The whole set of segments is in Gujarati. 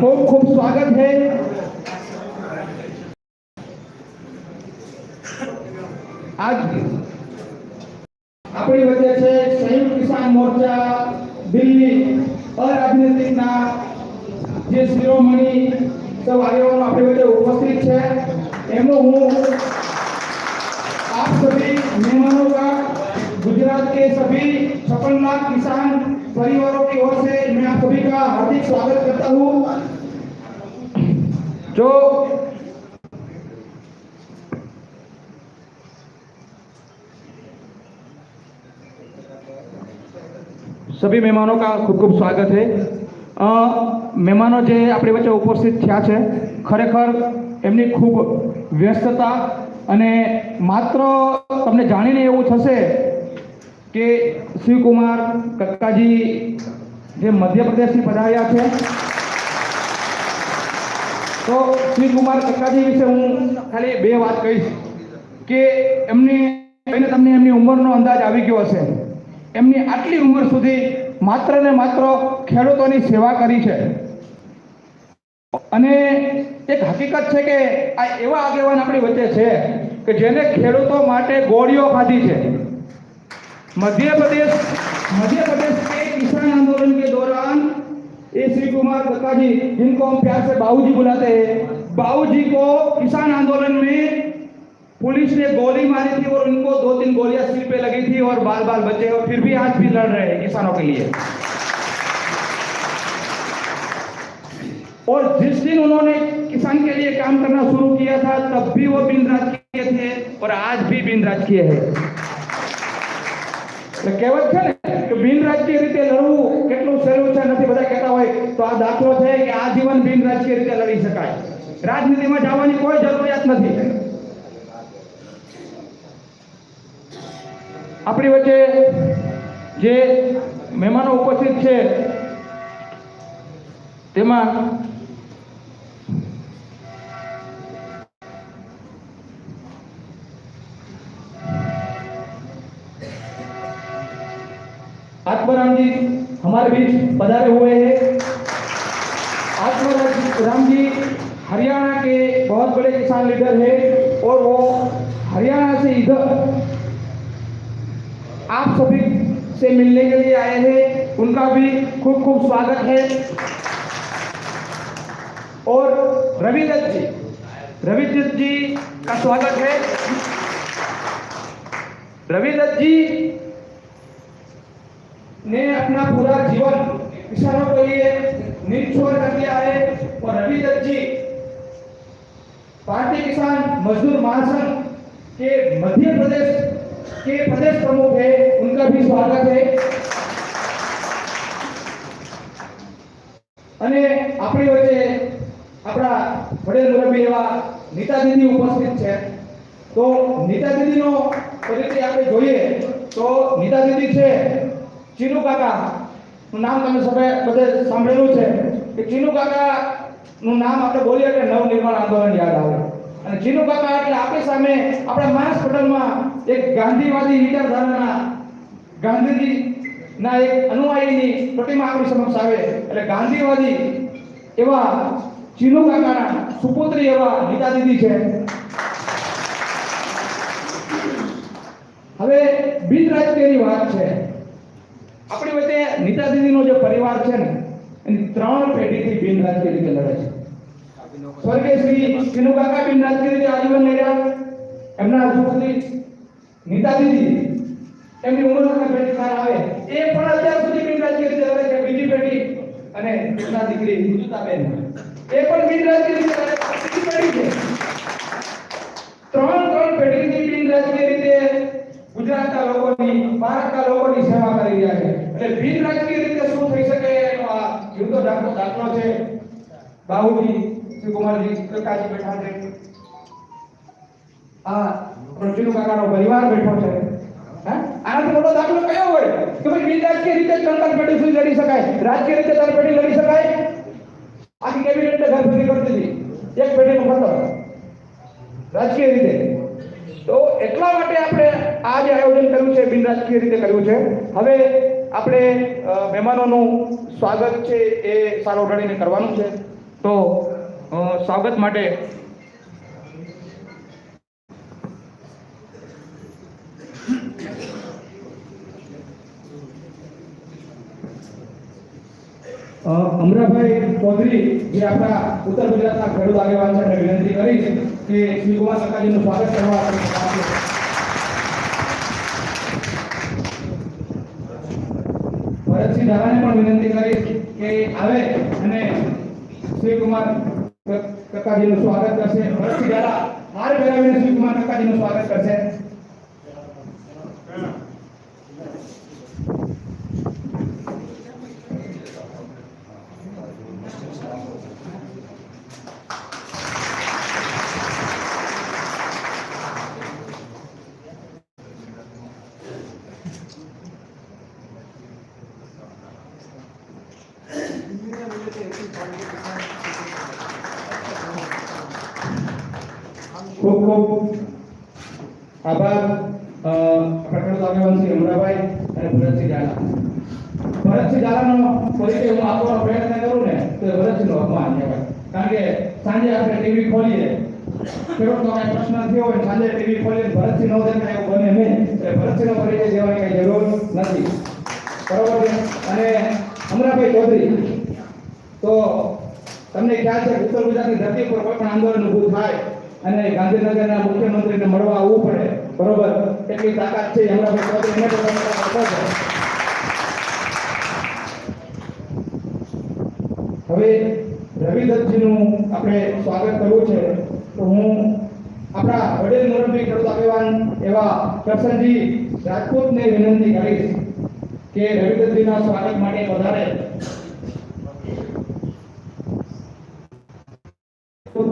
खूब खूब स्वागत है आज આપણી વચ્ચે છે સંયુક્ત કિસાન મોરચા દિલ્હી અરાજનૈતિકના જે શિરોમણી સૌ આગેવાનો આપણી વચ્ચે ઉપસ્થિત છે એમનો હું आप सभी मेहमानों का गुजरात के सभी छप्पन लाख किसान परिवारों की ओर से मैं आप सभी का हार्दिक स्वागत करता हूँ जो સભી મહેમાનો કા ખૂબ ખૂબ સ્વાગત છે મહેમાનો જે આપણી વચ્ચે ઉપસ્થિત થયા છે, ખરેખર એમની ખૂબ વ્યસ્તતા અને માત્ર તમને જાણીને એવું થશે કે શિવકુમાર કક્કાજી જે મધ્યપ્રદેશથી પધાર્યા છે તો શિવકુમાર કક્કાજી વિશે હું ખાલી બે વાત કહીશ કે એમની એને તમને એમની ઉંમરનો અંદાજ આવી ગયો હશે એમની આટલી ઉંમર સુધી માત્ર ને માત્ર ખેડૂતોની સેવા કરી છે અને એક હકીકત છે કે આ એવા આગેવાન આપણી વચ્ચે છે કે જેને ખેડૂતો માટે ગોળીઓ ખાધી છે मध्य प्रदेश मध्य प्रदेश के किसान आंदोलन के दौरान ये श्री कुमार दत्ता जी जिनको हम प्यार से बाबूजी बुलाते हैं। बाबूजी को किसान आंदोलन में पुलिस ने गोली मारी थी और उनको दो तीन गोलियाँ सिर पे लगी थी और बाल बाल बचे और फिर भी आज भी लड़ रहे हैं किसानों के लिए। और जिस दिन उन्होंने किसान के लिए काम करना शुरू किया था, तब भी वो बिन किए थे और आज भी बिन किए हैं। तो केवल કહેવત છે ને કે બિન રાજકીય રીતે લડવું કેટલું સહેલું છે નથી, બધા કહેતા હોય, તો આ દાખલો છે કે આજીવન બિન રાજકીય રીતે લડી શકાય. રાજનીતિમાં જવાની કોઈ જરૂરિયાત નથી. આપણી વચ્ચે જે મહેમાનો ઉપસ્થિત છે, તેમાં आत्माराम जी हमारे बीच पधारे हुए हैं। आत्माराम जी हरियाणा के बहुत बड़े किसान लीडर हैं और वो हरियाणा से इधर आप सभी से मिलने के लिए आए हैं। उनका भी खूब खूब स्वागत है। और रवि दत्त जी रवि दत्त जी का स्वागत है। रवि दत्त जी ने अपना पूरा जीवन किसानों के लिए निछोड़ कर दिया है और रवि दत्त जी भारतीय किसान मजदूर महासंघ के मध्य प्रदेश के प्रदेश प्रमुख है उनका भी स्वागत है અને આપણી વચ્ચે આપણા વડેલ મુરબ્બી એવા નીતા દીદી ઉપસ્થિત છે તો નીતા દીદીનો પરિચય આપણે જોઈએ તો નીતા દીદી છે ચીનુ કાકા નું નામ તમે સભે બધે સાંભળેલું છે કે ચીનુ કાકા નું નામ આપણે બોલીએ એટલે નવનિર્માણ આંદોલન યાદ આવે. અને ચીનુ કાકા એટલે આપણી સામે આપણા માણસ પટલમાં એક ગાંધીવાદી વિચારધારાના ગાંધીજી ના એક અનુયાયીની પ્રતિમા આપણી સમક્ષ આવે. એટલે ગાંધીવાદી એવા ચીનુ કાકાના સુપુત્રી એવા નીતા દીદી છે. હવે બિન રાજકીયની વાત છે. આપણી વચ્ચે નીતા દીદીનો જે પરિવાર છે ને, એની ત્રણ પેઢીથી બિન રાજકીય રીતે લડે છે. સ્વર્ગીય શ્રી ચીનુ કાકા બિન રાજકીય રીતે આજીવન લડ્યા એમના સુપુત્રી નીતા દીદી એમની ઉંમર પેઢી બહાર આવે. એ પણ અત્યાર સુધી બિન રાજકીય રીતે લડે છે. બીજી પેઢી અને એમના દીકરી ગુજુતાબેન એ પણ બિન રાજકીય રીતે લડે છે. ત્રણ ત્રણ પેઢીથી બિન રાજકીય રીતે ગુજરાતના લોકોની, ભારતના લોકોની સેવા કરી રહ્યા છે. એટલે બિન રાજકીય રીતે શું થઈ શકે એનો આ યુદ્ધ દાખલો દાખલો છે. બાહુજી શ્રી કુમારજી પ્રકાશજી બેઠા છે. આ પ્રચુર કાકાનો પરિવાર બેઠો છે. આનાથી મોટો દાખલો કયો હોય? કે ભાઈ બિન રાજકીય રીતે ત્રણ પેટી સુધી લડી શકાય. રાજકીય રીતે ત્રણ પેટી લડી શકાય? આખી કેબિનેટ ઘર સુધી કરતી હતી. એક પેઢીનું ખતમ રાજકીય રીતે. તો એટલા માટે આપણે આ આયોજન કર્યું છે, બિન રાજકીય રીતે કર્યું છે. હવે આપણે મહેમાનોનું સ્વાગત છે એ સારો ઢળીને કરવાનું છે. તો સ્વાગત માટે અમરાભાઈ ચૌધરી જે આપણા ઉત્તર ગુજરાતના ખેડૂત આગેવાન છે વિનંતી કરી છે કે શ્રી કુમાર કાકાજીનું સ્વાગત કરવા ધારાને પણ વિનંતી કરી કે આવે અને શ્રી કુમાર ક- કક્કાજીનું સ્વાગત કરશે. ભરતસિંહ દાદા હાર પહેરાવીને શ્રી કુમાર કક્કાજીનું સ્વાગત કરશે. ખૂબ ખૂબ આભાર. ખેડૂત આગેવાન અમરાભાઈ અને ભરતસિંહ ઝાલા. ભરતસિંહ ઝાલાનો પરિચય હું આપવાનો પ્રયત્ન કરું ને, તો ભરતસિંહનો અપમાન કહેવાય. કારણ કે સાંજે આપણે ટીવી ખોલીએ ખેડૂતનો કાંઈ પ્રશ્ન થયો હોય સાંજે ટીવી ખોલીએ, ભરતસિંહ નો દેખાય બને નહીં. એટલે ભરતસિંહનો પરિચય દેવાની નથી. બરોબર અને અમરાભાઈ ચૌધરી, તો તમને ખ્યાલ છે ઉત્તર ગુજરાતની ધરતી પર કોઈ પણ આંદોલન ઊભું થાય અને ગાંધીનગરના મુખ્યમંત્રીને મળવા આવવું પડે, બરોબર કેટલી તાકાત છે અમરાભાઈ ચૌધરી એને. હવે રવિદત્તજીનું આપણે સ્વાગત કરવું છે તો હું આપણા વડીલ મુરબ્બી ખેડૂત આગેવાન એવા કરશનજી રાજપૂતને વિનંતી કરીશ કે રવિદત્તજીના સ્વાગત માટે વધારે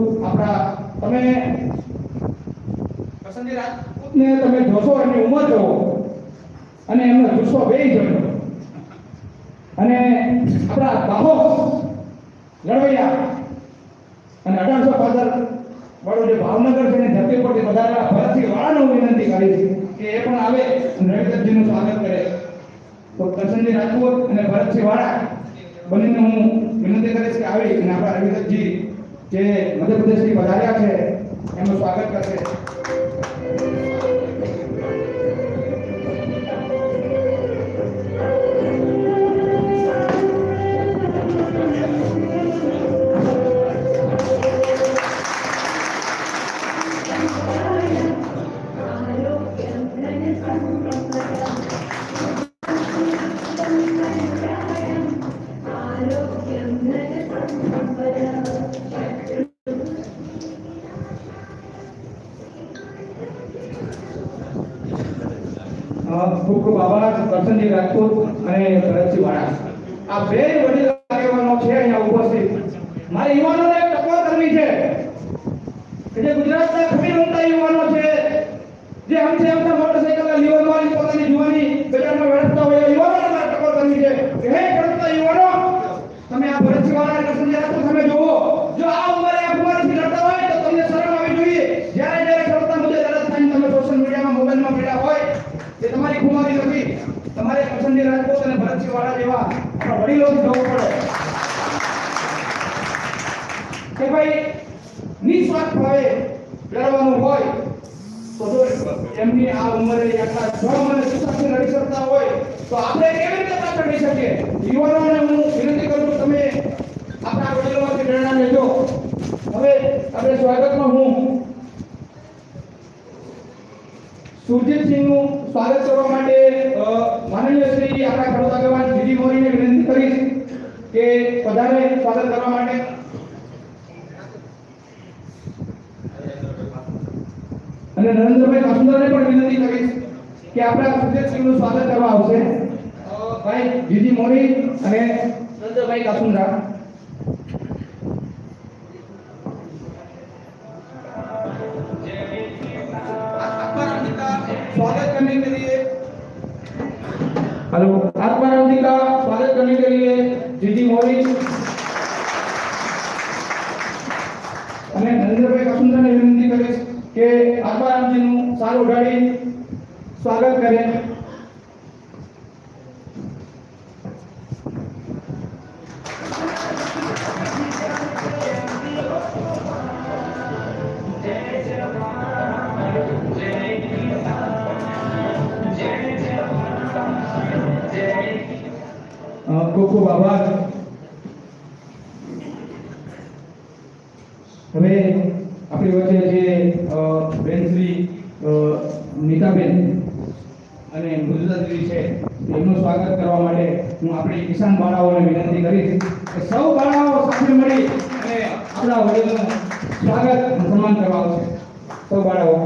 આપણા તમે કરશનજી રાજપૂતને તમે જોશો એમની ઉંમર જોવો અને એમનો જુસ્સો બે જોયો અને આપણા બાહો લડવૈયા અને અઢારસો પંદર વાળું જે ભાવનગર છે, એની ધરતી પરથી વધારેલા ભરતસિંહ વાળાનું વિનંતી કરી છે કે એ પણ આવે રવિદત્તજીનું સ્વાગત કરે. તો કરશનજી રાજપૂત અને ભરતસિંહ વાળા બંનેને હું વિનંતી કરીશ કે આવી અને આપણા રવિદત્તજી જે મધ્યપ્રદેશથી પધાર્યા છે. એમનું સ્વાગત કરશે. ખૂબ ખૂબ આભાર કરશનજી રાજપૂત અને ભરતજી વાળા. આ બે વડીલ આગેવાનો છે અહીંયા ઉપસ્થિત. મારે યુવાનોને ટકોર કરવી છે. કે જે ગુજરાતના ખમીર ઉમદા યુવાનો છે, જે હમસે હમસે મોટરસાઇકલના લીવર વાળી પોતાની જુવાની બજારમાં વેડફતા હોય એવા યુવાનોને મારે ટકોર કરવી છે કે હે ખેડૂતના યુવાનો તમે આ ભરતસિંહ વાળા અને કરશનજી રાજપૂત સામે જુઓ જો આ ઉંમરે આ કુમારથી લડતા હોય તો તમને શરમ આવી જોઈએ જ્યારે જ્યારે ખેડૂતના મુદ્દે લડત થાય તમે સોશિયલ મીડિયામાં મોબાઈલમાં પડ્યા હોય એ તમારી ખુમારી નથી તમારે કરશનજી રાજપૂત અને ભરતસિંહ વાળા જેવા આપણા વડીલોથી પડે. કે ભાઈ, નિસ્વાર્થ ભાવે લડવાનું હોય, તો એમની આ ઉંમરે આટલા જમ અને સુસાથી લડી શકતા હોય, તો આપણે કેવી રીતે પાછળ રહી શકીએ? યુવાનોને હું વિનંતી કરું છું, તમે આપણા વડીલોમાંથી પ્રેરણા લેજો. હવે આપણે સ્વાગતમાં હું સુરજીતસિંહનું સ્વાગત કરવા માટે અ, માનનીય શ્રી આપણા ખેડૂત આગેવાન જીજી મોરીને વિનંતી કરીશ કે બધાને સ્વાગત કરવા માટે. અને નરેન્દ્રભાઈ કાસુંદરને પણ વિનંતી કરીશ કે આપણા સુજેતસિંહનું સ્વાગત કરવા આવશે. ભાઈ દીદી મોરી અને નરેન્દ્રભાઈ કાસુંદરા સ્વાગત કરને કે લીએ. હેલો. દીદી મોરી. અને નરેન્દ્રભાઈ કસુંદરને વિનંતી કરીશ કે આત્મારામજીનું સારું ઉડાડી સ્વાગત કરે. ખૂબ ખૂબ આભાર. હવે આપણી વચ્ચે જે બેન શ્રી નીતાબેન અને મૃદુલાદેવી છે, એમનું સ્વાગત કરવા માટે હું આપણી કિસાન બાળાઓને વિનંતી કરીશ કે સૌ બાળાઓ સાથે મળી અને આપણા વડીલનું સ્વાગત સન્માન કરવા આવશે. સૌ બાળાઓ.